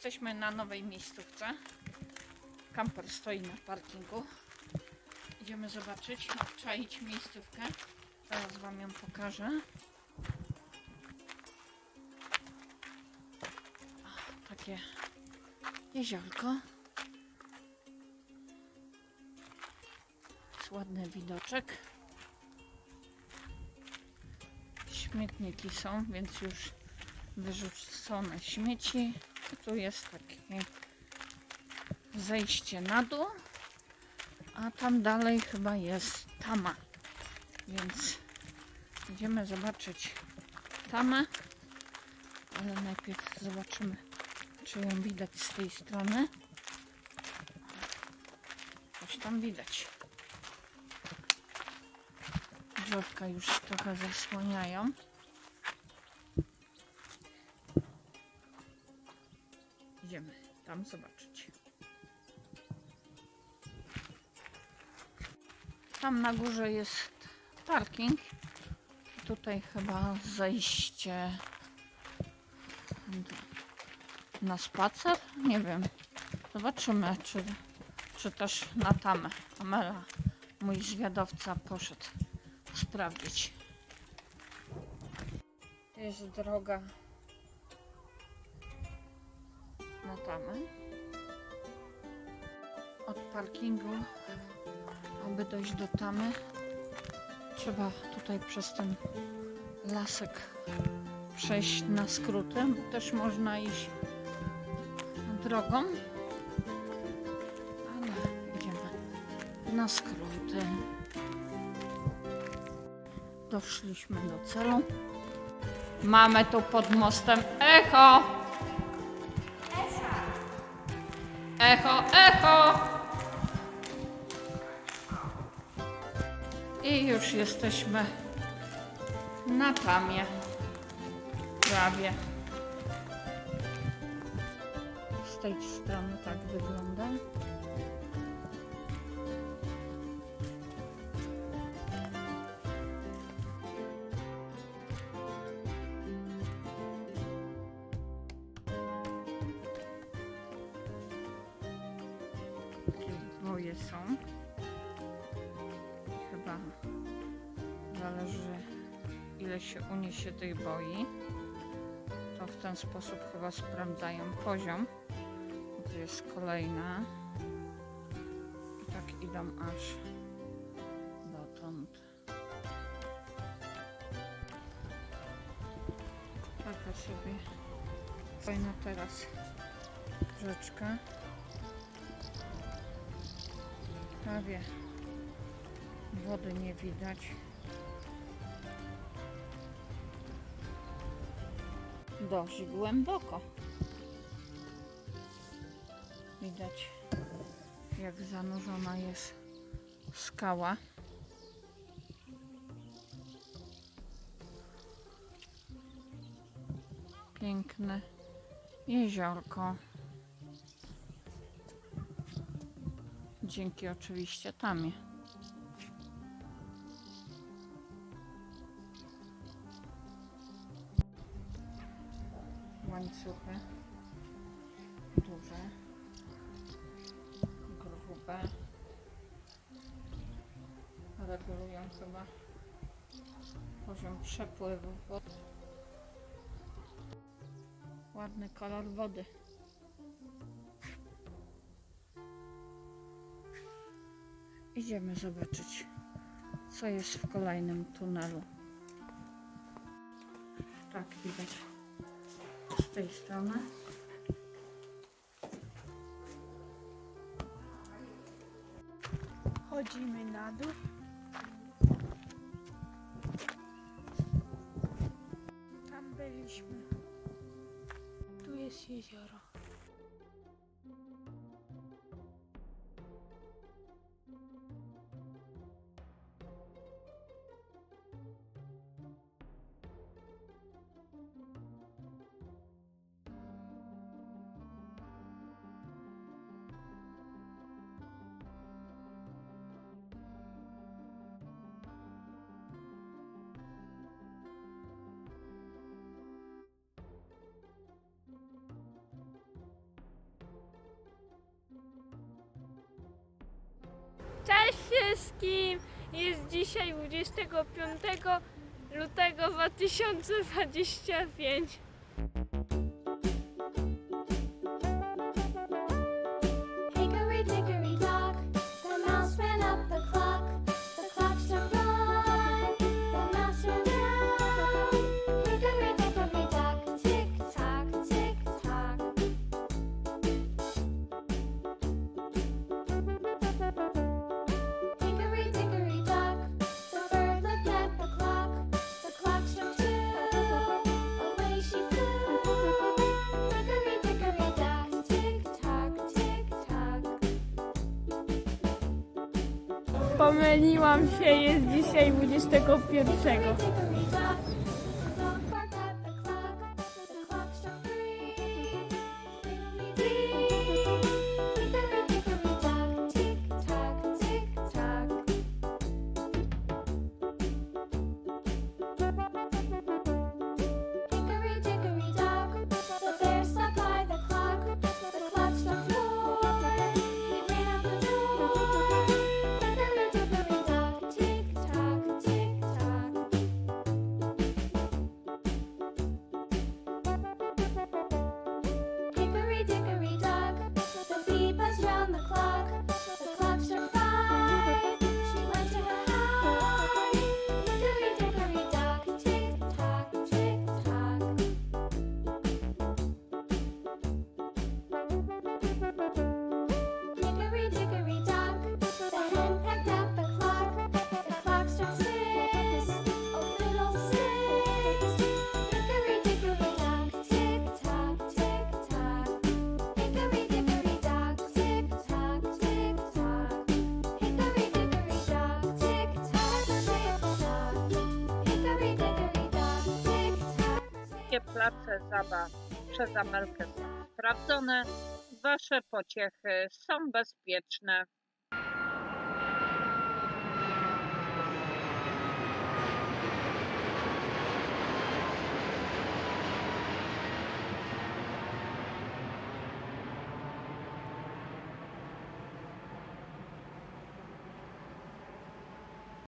Jesteśmy na nowej miejscówce. Kamper stoi na parkingu. Idziemy zobaczyć, obczaić miejscówkę. Teraz Wam ją pokażę. O, Takie jeziorko. Jest ładny widoczek. Śmietniki są, więc już wyrzucone śmieci. Tu jest takie zejście na dół, a tam dalej chyba jest tama. Więc idziemy zobaczyć tamę, ale najpierw zobaczymy, czy ją widać z tej strony. Coś tam widać. Drzewka już trochę zasłaniają. Tam zobaczyć. Tam na górze jest parking. Tutaj chyba zejście na spacer. Nie wiem. Zobaczymy, czy, czy też na tamę. Amela, mój zwiadowca, poszedł sprawdzić. Jest droga Od parkingu, aby dojść do tamy, trzeba tutaj przez ten lasek przejść na skróty. Też można iść drogą, ale idziemy na skróty. Doszliśmy do celu. Mamy tu pod mostem echo. Echo, echo! I już jesteśmy na tamie. Prawie. Z tej strony tak wygląda. Takie boje są. Chyba zależy ile się uniesie tych boi. To w ten sposób chyba sprawdzają poziom. Tu jest kolejna. I tak idą aż dotąd. Taka sobie fajna teraz rzeczka. Prawie wody nie widać. Dość głęboko. Widać jak zanurzona jest skała. Piękne jeziorko. Dzięki oczywiście tamie. Łańcuchy duże, grube. Regulują chyba poziom przepływu wody. Ładny kolor wody. Idziemy zobaczyć, co jest w kolejnym tunelu. Tak, widać z tej strony. Chodzimy na dół. Tam byliśmy. Tu jest jezioro. wszystkim! Jest dzisiaj 25 lutego 2025. pomyliłam się, jest dzisiaj 21. place zabaw przez Amelkę są sprawdzone. Wasze pociechy są bezpieczne.